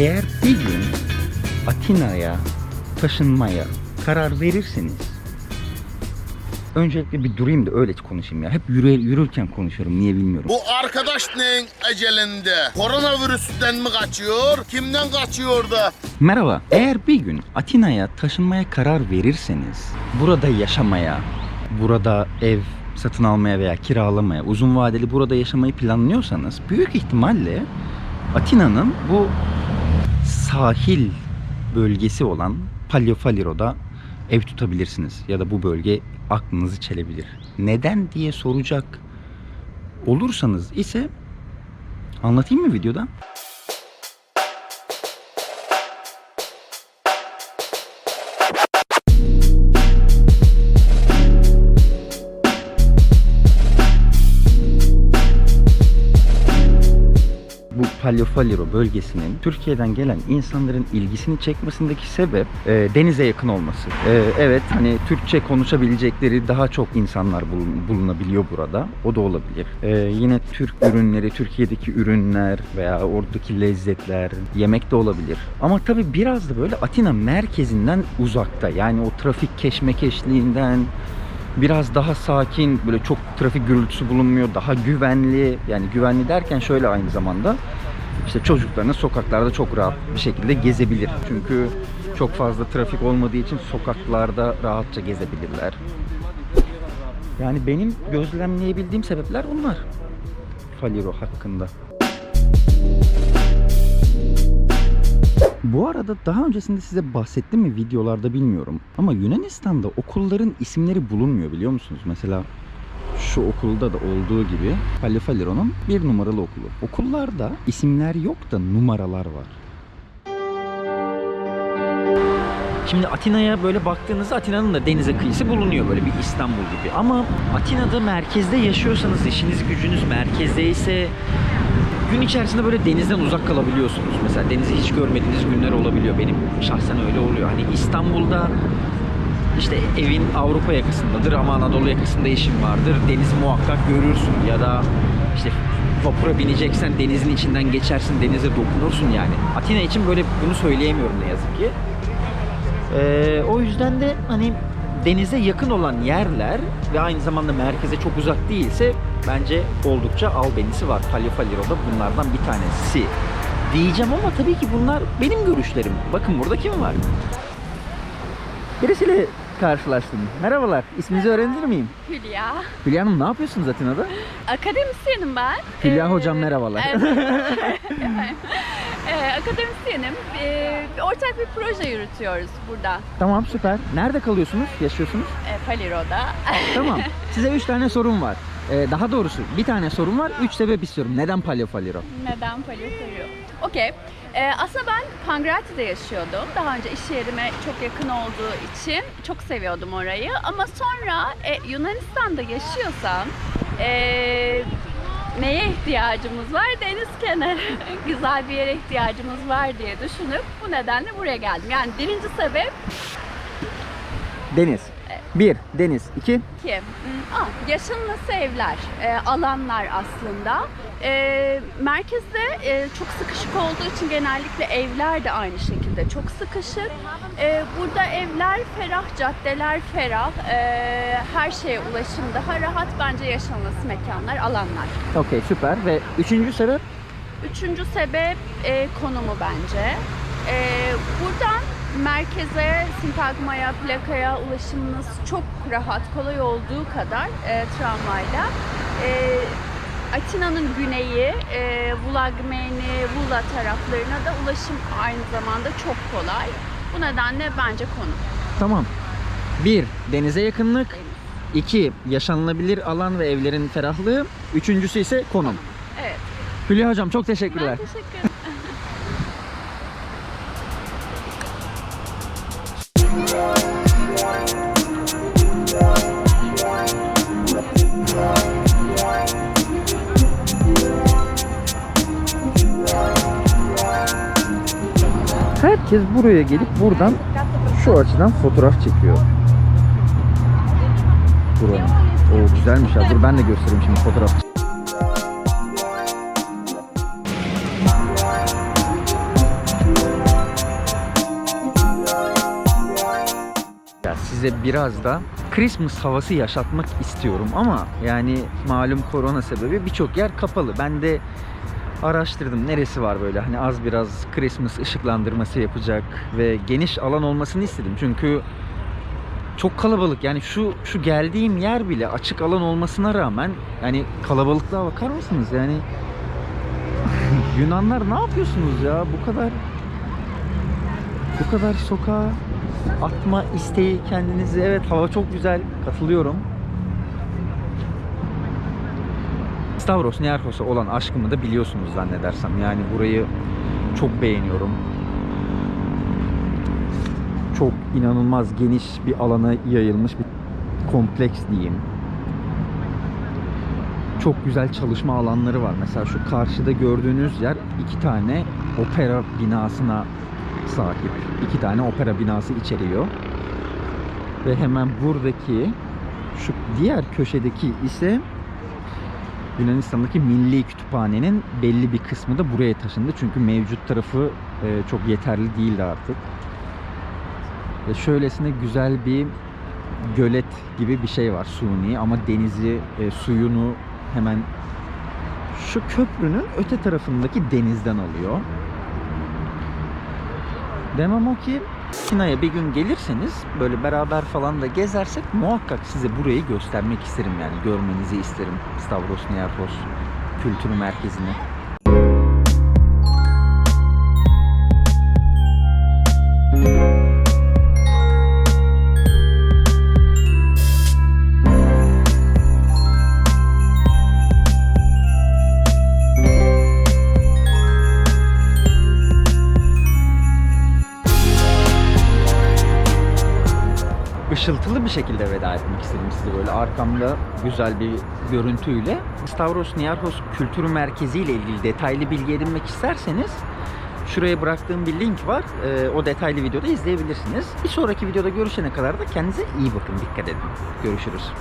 Eğer bir gün Atina'ya taşınmaya karar verirseniz öncelikle bir durayım da öyle konuşayım ya. Hep yürü, yürürken konuşuyorum niye bilmiyorum. Bu arkadaş neyin ecelinde? Koronavirüsten mi kaçıyor? Kimden kaçıyor da? Merhaba. Eğer bir gün Atina'ya taşınmaya karar verirseniz, burada yaşamaya, burada ev satın almaya veya kiralamaya, uzun vadeli burada yaşamayı planlıyorsanız büyük ihtimalle Atina'nın bu sahil bölgesi olan Pagliofaliro'da ev tutabilirsiniz ya da bu bölge aklınızı çelebilir. Neden diye soracak olursanız ise anlatayım mı videoda? Bu Pagliofaliro bölgesinin Türkiye'den gelen insanların ilgisini çekmesindeki sebep e, denize yakın olması. E, evet hani Türkçe konuşabilecekleri daha çok insanlar bulun- bulunabiliyor burada. O da olabilir. E, yine Türk ürünleri, Türkiye'deki ürünler veya oradaki lezzetler, yemek de olabilir. Ama tabii biraz da böyle Atina merkezinden uzakta. Yani o trafik keşmekeşliğinden, biraz daha sakin, böyle çok trafik gürültüsü bulunmuyor, daha güvenli. Yani güvenli derken şöyle aynı zamanda işte çocuklarını sokaklarda çok rahat bir şekilde gezebilir. Çünkü çok fazla trafik olmadığı için sokaklarda rahatça gezebilirler. Yani benim gözlemleyebildiğim sebepler bunlar. Faliro hakkında. Bu arada daha öncesinde size bahsettim mi videolarda bilmiyorum. Ama Yunanistan'da okulların isimleri bulunmuyor biliyor musunuz? Mesela şu okulda da olduğu gibi Palifaliro'nun bir numaralı okulu. Okullarda isimler yok da numaralar var. Şimdi Atina'ya böyle baktığınızda Atina'nın da denize kıyısı bulunuyor böyle bir İstanbul gibi. Ama Atina'da merkezde yaşıyorsanız, işiniz gücünüz merkezde ise gün içerisinde böyle denizden uzak kalabiliyorsunuz. Mesela denizi hiç görmediğiniz günler olabiliyor. Benim şahsen öyle oluyor. Hani İstanbul'da işte evin Avrupa yakasındadır ama Anadolu yakasında işin vardır. Denizi muhakkak görürsün ya da işte vapura bineceksen denizin içinden geçersin, denize dokunursun yani. Atina için böyle bunu söyleyemiyorum ne yazık ki. Ee, o yüzden de hani denize yakın olan yerler ve aynı zamanda merkeze çok uzak değilse bence oldukça albenisi var. Palifaliro'da bunlardan bir tanesi. Diyeceğim ama tabii ki bunlar benim görüşlerim. Bakın burada kim var? Birisiyle karşılaştım. Merhabalar. İsminizi öğrenebilir miyim? Hülya. Hülya Hanım ne yapıyorsunuz Atina'da? Akademisyenim ben. Hülya Ee, hocam merhabalar. Evet. Ee, akademisyenim. Ee, ortak bir proje yürütüyoruz burada. tamam süper. Nerede kalıyorsunuz? Yaşıyorsunuz? E, Faliro'da. Tamam. Size 3 tane sorum var. Ee, daha doğrusu bir tane sorum var. 3 sebep istiyorum. Neden Paleofaliro? Neden Faliro? Okey. Ee, aslında ben Pangrati'de yaşıyordum. Daha önce iş yerime çok yakın olduğu için çok seviyordum orayı. Ama sonra e, Yunanistan'da yaşıyorsam e, neye ihtiyacımız var? Deniz kenarı. Güzel bir yere ihtiyacımız var diye düşünüp bu nedenle buraya geldim. Yani birinci sebep Deniz. 1. Deniz. 2. ki hmm, ah, yaşanması evler, e, alanlar aslında. E, merkezde e, çok sıkışık olduğu için genellikle evler de aynı şekilde çok sıkışık. E, burada evler ferah, caddeler ferah, e, her şeye ulaşım daha rahat. Bence yaşanması mekanlar, alanlar. Okey süper. Ve üçüncü sebep? Üçüncü sebep e, konumu bence. Merkeze, sintagmaya, plakaya ulaşımınız çok rahat, kolay olduğu kadar e, tramvayla. E, Atina'nın güneyi, e, Vlagmeni, Vula taraflarına da ulaşım aynı zamanda çok kolay. Bu nedenle bence konu. Tamam. 1. Denize yakınlık. 2. Yaşanılabilir alan ve evlerin ferahlığı. Üçüncüsü ise konum. Evet. Hülya Hocam çok Ben teşekkürler. teşekkür ederim. Herkes buraya gelip buradan şu açıdan fotoğraf çekiyor. Buranın. O güzelmiş ya. Dur ben de göstereyim şimdi fotoğraf. Ya size biraz da Christmas havası yaşatmak istiyorum ama yani malum korona sebebi birçok yer kapalı. Ben de araştırdım. Neresi var böyle? Hani az biraz Christmas ışıklandırması yapacak ve geniş alan olmasını istedim. Çünkü çok kalabalık. Yani şu şu geldiğim yer bile açık alan olmasına rağmen yani kalabalıklığa bakar mısınız? Yani Yunanlar ne yapıyorsunuz ya? Bu kadar bu kadar sokağa atma isteği kendinizi evet hava çok güzel. Katılıyorum Stavros Niarchos'a olan aşkımı da biliyorsunuz zannedersem yani burayı çok beğeniyorum çok inanılmaz geniş bir alana yayılmış bir kompleks diyeyim. Çok güzel çalışma alanları var. Mesela şu karşıda gördüğünüz yer iki tane opera binasına sahip. İki tane opera binası içeriyor. Ve hemen buradaki şu diğer köşedeki ise Yunanistan'daki Milli Kütüphane'nin belli bir kısmı da buraya taşındı. Çünkü mevcut tarafı e, çok yeterli değildi artık. Ve şöylesine güzel bir gölet gibi bir şey var suni ama denizi, e, suyunu hemen şu köprünün öte tarafındaki denizden alıyor. Demem o ki Sina'ya bir gün gelirseniz böyle beraber falan da gezersek muhakkak size burayı göstermek isterim yani görmenizi isterim Stavros Niarchos Kültür Merkezi'ni. Işıltılı bir şekilde veda etmek istedim size böyle arkamda güzel bir görüntüyle. Stavros Niarchos Kültür Merkezi ile ilgili detaylı bilgi edinmek isterseniz şuraya bıraktığım bir link var. Ee, o detaylı videoda izleyebilirsiniz. Bir sonraki videoda görüşene kadar da kendinize iyi bakın, dikkat edin. Görüşürüz.